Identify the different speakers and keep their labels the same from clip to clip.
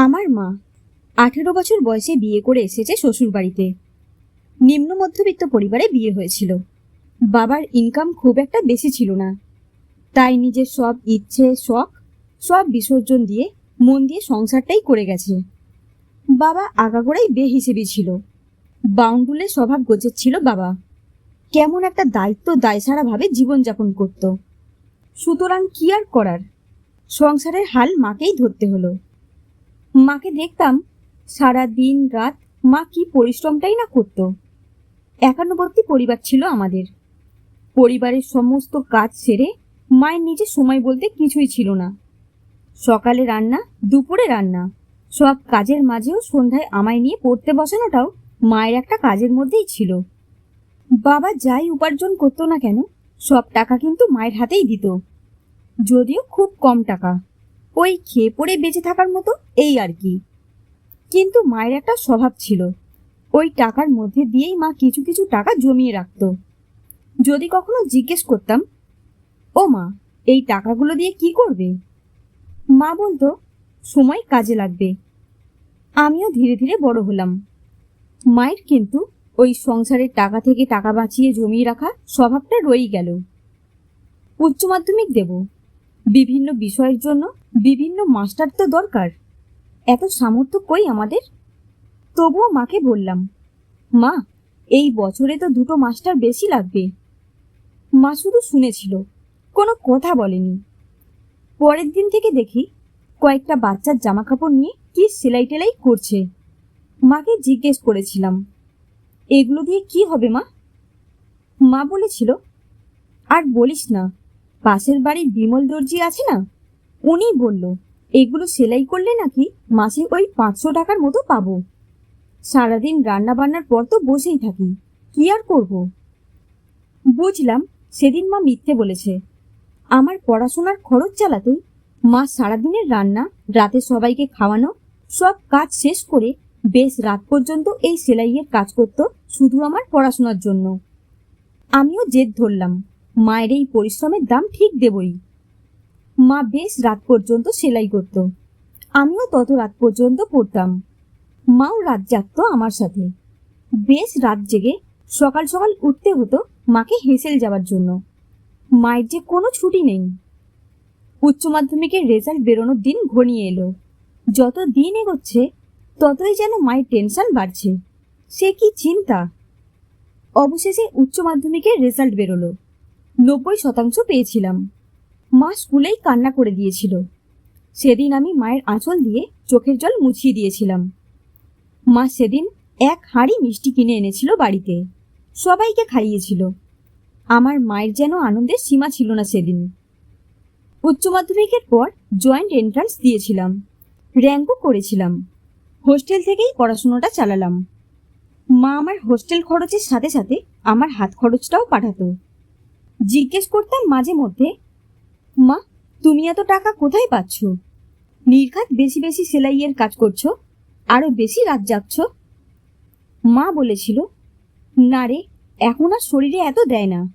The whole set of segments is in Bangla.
Speaker 1: আমার মা। আঠেরো বছর বয়সে বিয়ে করে এসেছে শ্বশুরবাড়িতে। নিম্ন মধ্যবিত্ত পরিবারে বিয়ে হয়েছিল। বাবার ইনকাম খুব একটা বেশি ছিল না। তাই নিজের সব ইচ্ছে, শখ, সব বিসর্জন দিয়ে মন দিয়ে সংসারটাই করে গেছে। বাবা আগাগোড়াই বেহিসেবি ছিল। বাউন্ডুলে স্বভাব গোছের ছিল বাবা। কেমন একটা দায়িত্ব দায়সারাভাবে জীবনযাপন করত। সুতরাং কি আর করার? সংসারের হাল মাকেই ধরতে হলো। মাকে দেখতাম সারা দিন রাত মা কি পরিশ্রমটাই না করত। একান্নবর্তী পরিবার ছিল আমাদের। পরিবারের সমস্ত কাজ সেরে মায়ের নিজে সময় বলতে কিছুই ছিল না। সকালে রান্না, দুপুরে রান্না, সব কাজের মাঝেও সন্ধ্যায় আমায় নিয়ে পড়তে বসানোটাও মায়ের একটা কাজের মধ্যেই ছিল। বাবা যাই উপার্জন করতো না কেন, সব টাকা কিন্তু মায়ের হাতেই দিত। যদিও খুব কম টাকা। ওই খেয়ে পড়ে বেঁচে থাকার মতো এই আর কি। কিন্তু মায়ের একটা স্বভাব ছিল। ওই টাকার মধ্যে দিয়েই মা কিছু কিছু টাকা জমিয়ে রাখতো। যদি কখনো জিজ্ঞেস করতাম, ও মা, এই টাকাগুলো দিয়ে কি করবে? মা বলতো, সময় কাজে লাগবে। আমিও ধীরে ধীরে বড় হলাম। মায়ের কিন্তু ওই সংসারের টাকা থেকে টাকা বাঁচিয়ে জমিয়ে রাখা স্বভাবটা রয়েই গেল। উচ্চ মাধ্যমিক দেব। বিভিন্ন বিষয়ের জন্য বিভিন্ন মাস্টার তো দরকার। এত সামর্থ্য কই আমাদের? তবুও মাকে বললাম, মা, এই বছরে তো দুটো মাস্টার বেশি লাগবে। মা শুধু শুনেছিল, কোনো কথা বলেনি। পরের দিন থেকে দেখি কয়েকটা বাচ্চার জামা কাপড় নিয়ে কি সেলাই টেলাই করছে। মাকে জিজ্ঞেস করেছিলাম, এগুলো দিয়ে কি হবে মা? মা বলেছিল, আর বলিস না পাশের বাড়ির বিমল দর্জি আছে না? উনি বলল, এগুলো সেলাই করলে নাকি মাসে ওই পাঁচশো টাকার মতো পাবো? সারাদিন রান্না বান্নার পর তো বসেই থাকি, কি আর করব? বুঝলাম, সেদিন মা মিথ্যে বলেছে। আমার পড়াশোনার খরচ চালাতেই মা সারাদিনের রান্না, রাতে সবাইকে খাওয়ানো, সব কাজ শেষ করে বেশ রাত পর্যন্ত এই সেলাইয়ের কাজ করত শুধু আমার পড়াশোনার জন্য। আমিও জেদ ধরলাম। মায়ের এই পরিশ্রমের দাম ঠিক দেবই। মা বেশ রাত পর্যন্ত সেলাই করত। আমিও তত রাত পর্যন্ত পড়তাম। মাও রাত জাগত আমার সাথে। বেশ রাত জেগে সকাল সকাল উঠতে হতো মাকে হেসেল যাওয়ার জন্য। মায়ের যে কোনো ছুটি নেই। উচ্চ মাধ্যমিকের রেজাল্ট বেরোনোর দিন ঘনিয়ে এলো। যত দিন এগোচ্ছে, ততই যেন মায়ের টেনশন বাড়ছে। সে কি চিন্তা? অবশেষে উচ্চ মাধ্যমিকের রেজাল্ট বেরোলো। নব্বই শতাংশ পেয়েছিলাম। মা স্কুলেই কান্না করে দিয়েছিল। সেদিন আমি মায়ের আঁচল দিয়ে চোখের জল মুছিয়ে দিয়েছিলাম। মা সেদিন এক হাঁড়ি মিষ্টি কিনে এনেছিল বাড়িতে। সবাইকে খাইয়েছিল। আমার মায়ের যেন আনন্দের সীমা ছিল না সেদিন। উচ্চ মাধ্যমিকের পর জয়েন্ট এন্ট্রান্স দিয়েছিলাম। র্যাঙ্কও করেছিলাম। হোস্টেল থেকেই পড়াশোনাটা চালালাম। মা আমার হোস্টেল খরচের সাথে সাথে আমার হাত খরচটাও পাঠাতো। জিজ্ঞেস করতাম মাঝে মধ্যে, মা, তুমি এত টাকা কোথায় পাচ্ছ? নির্ঘাত বেশি বেশি সেলাইয়ের কাজ করছ, আরও বেশি রাত জাগছ? মা বলেছিল, না রে, এখন আর শরীরে এত দেয় না।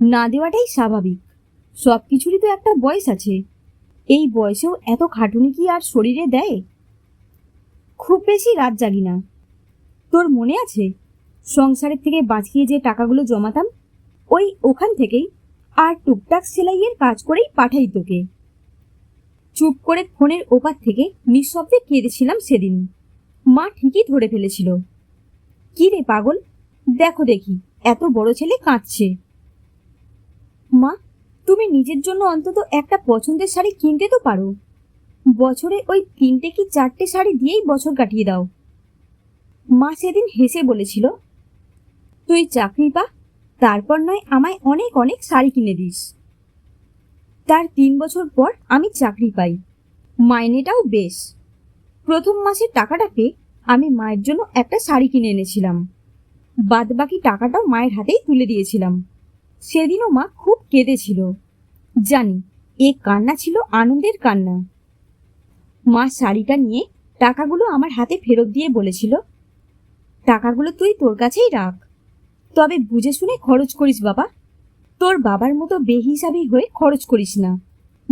Speaker 1: না দেওয়াটাই স্বাভাবিক, সব কিছুরই তো একটা বয়স আছে। এই বয়সেও এত খাটুনি কি আর শরীরে দেয়? খুব বেশি রাত জাগি না। তোর মনে আছে, সংসারের থেকে বাঁচিয়ে যে টাকাগুলো জমাতাম ওই ওখান থেকেই আর টুকটাক সেলাইয়ের কাজ করেই পাঠাই তোকে। চুপ করে ফোনের ওপার থেকে নিঃশব্দে কেঁদেছিলাম সেদিন। মা ঠিকই ধরে ফেলেছিল। কি রে পাগল? দেখো দেখি, এত বড় ছেলে কাঁদছে। মা, তুমি নিজের জন্য অন্তত একটা পছন্দের শাড়ি কিনতে তো পারো। বছরে ওই তিনটে কি চারটে শাড়ি দিয়েই বছর কাটিয়ে দাও। মা সেদিন হেসে বলেছিল, তুই চাকরি পা তারপর নয়, আমায় অনেক অনেক শাড়ি কিনে দিস। তার তিন বছর পর আমি চাকরি পাই। মাইনেটাও বেশ। প্রথম মাসের টাকাটা পেয়ে আমি মায়ের জন্য একটা শাড়ি কিনে এনেছিলাম। বাদ বাকি টাকাটাও মায়ের হাতেই তুলে দিয়েছিলাম। সেদিনও মা খুব কেঁদেছিল। জানি, এ কান্না ছিল আনন্দের কান্না। মা শাড়িটা নিয়ে টাকাগুলো আমার হাতে ফেরত দিয়ে বলেছিল, টাকাগুলো তুই তোর কাছেই রাখ। তবে বুঝে শুনে খরচ করিস বাবা। তোর বাবার মতো বেহিসাবি হয়ে খরচ করিস না।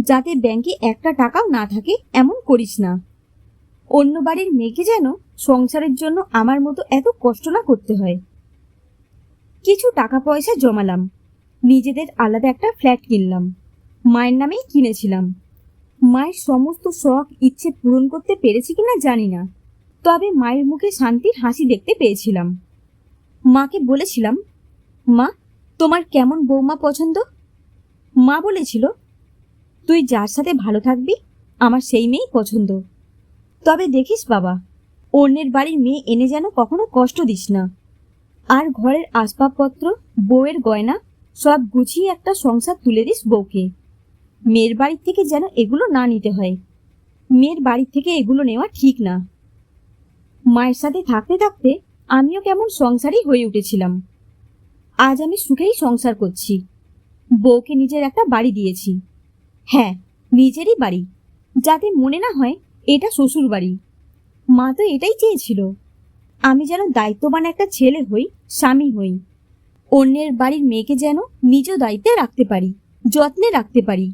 Speaker 1: যাতে ব্যাংকে একটা টাকাও না থাকে, এমন করিস না। অন্য বাড়ির মেয়েকে যেন সংসারের জন্য আমার মতো এত কষ্ট না করতে হয়। কিছু টাকা পয়সা জমালাম। নিজেদের আলাদা একটা ফ্ল্যাট কিনলাম। মায়ের নামেই কিনেছিলাম। মায়ের সমস্ত শখ, ইচ্ছে পূরণ করতে পেরেছি কিনা জানি না। তবে মায়ের মুখে শান্তির হাসি দেখতে পেয়েছিলাম। মাকে বলেছিলাম, মা, তোমার কেমন বৌমা পছন্দ? মা বলেছিল, তুই যার সাথে ভালো থাকবি, আমার সেই মেয়েই পছন্দ। তবে দেখিস বাবা, অন্যের বাড়ির মেয়ে এনে যেন কখনো কষ্ট দিস না। আর ঘরের আসবাবপত্র, বউয়ের গয়না, সব গুছিয়ে একটা সংসার তুলে দিস বউকে। মেয়ের বাড়ির থেকে যেন এগুলো না নিতে হয়। মেয়ের বাড়ির থেকে এগুলো নেওয়া ঠিক না। মায়ের সাথে থাকতে থাকতে আমিও কেমন সংসারই হয়ে উঠেছিলাম। আজ আমি সুখেই সংসার করছি। বউকে নিজের একটা বাড়ি দিয়েছি। হ্যাঁ নিজেরই বাড়ি। যাতে মনে না হয় এটা শ্বশুর বাড়ি। মা তো এটাই চেয়েছিল। আমি যেন দায়িত্ববান একটা ছেলে হই, স্বামী হই। অন্যের বাড়ির মেয়েকে যেন নিজ দায়িত্বে রাখতে পারি, যত্নে রাখতে পারি।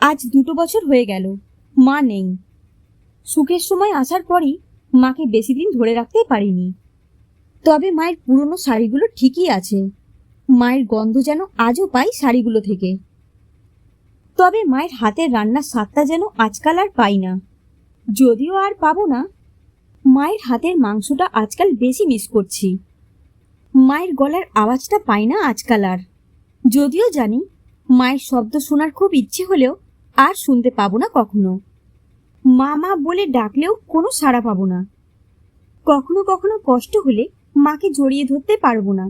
Speaker 1: আজ দুটো বছর হয়ে গেল, মা নেই। সুখের সময় আসার পরই মাকে বেশি দিন ধরে রাখতে পারিনি। তবে মায়ের পুরনো শাড়িগুলো ঠিকই আছে। মায়ের গন্ধ যেন আজও পাই শাড়িগুলো থেকে। তবে মায়ের হাতের রান্নার স্বাদটা যেন আজকাল আর পাই না। যদিও আর পাবো না, মায়ের হাতের মাংসটা আজকাল বেশি মিস করছি। মায়ের গলার আওয়াজটা পাই না আজকাল আর। যদিও জানি, মায়ের শব্দ শোনার খুব ইচ্ছে হলেও আর শুনতে পাবো না কখনো। মা মা বলে ডাকলেও কোনো সাড়া পাবো না। কখনো কখনো কষ্ট হলে মাকে জড়িয়ে ধরতে পারব না।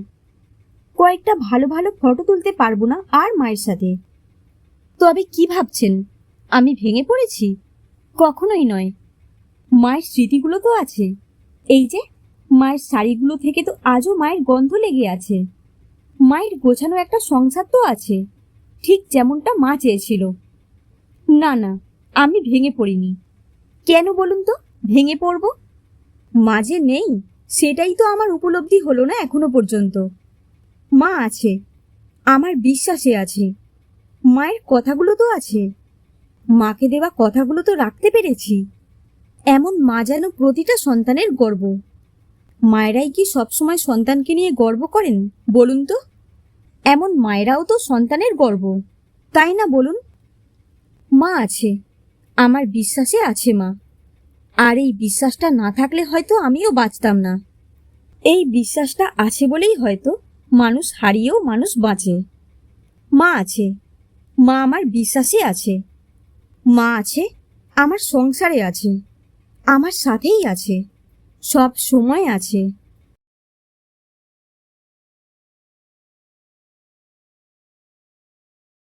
Speaker 1: কয়েকটা ভালো ভালো ফটো তুলতে পারব না আর মায়ের সাথে। তবে কি ভাবছেন? আমি ভেঙে পড়েছি? কখনোই নয়। মায়ের স্মৃতিগুলো তো আছে। এই যে, মায়ের শাড়িগুলো থেকে তো আজও মায়ের গন্ধ লেগে আছে। মায়ের গোছানো একটা সংসার তো আছে। ঠিক যেমনটা মা চেয়েছিল। না না আমি ভেঙে পড়িনি। কেন বলুন তো? ভেঙে পড়ব? মাঝে নেই। সেটাই তো আমার উপলব্ধি হলো না এখনও পর্যন্ত। মা আছে। আমার বিশ্বাসে আছে। মায়ের কথাগুলো তো আছে। মাকে দেওয়া কথাগুলো তো রাখতে পেরেছি। এমন মা যেন প্রতিটা সন্তানের গর্ব। মায়েরাই কি সবসময় সন্তানকে নিয়ে গর্ব করেন? বলুন তো। এমন মায়েরাও তো সন্তানের গর্ব। তাই না বলুন? মা আছে। আমার বিশ্বাসে আছে, মা। আর এই বিশ্বাসটা না থাকলে হয়তো আমিও বাঁচতাম না। এই বিশ্বাসটা আছে বলেই হয়তো মানুষ হারিয়েও মানুষ বাঁচে। মা আছে। মা আমার বিশ্বাসে আছে। মা আছে, আমার সংসারে আছে। আমার সাথেই আছে। সব সময় আছে।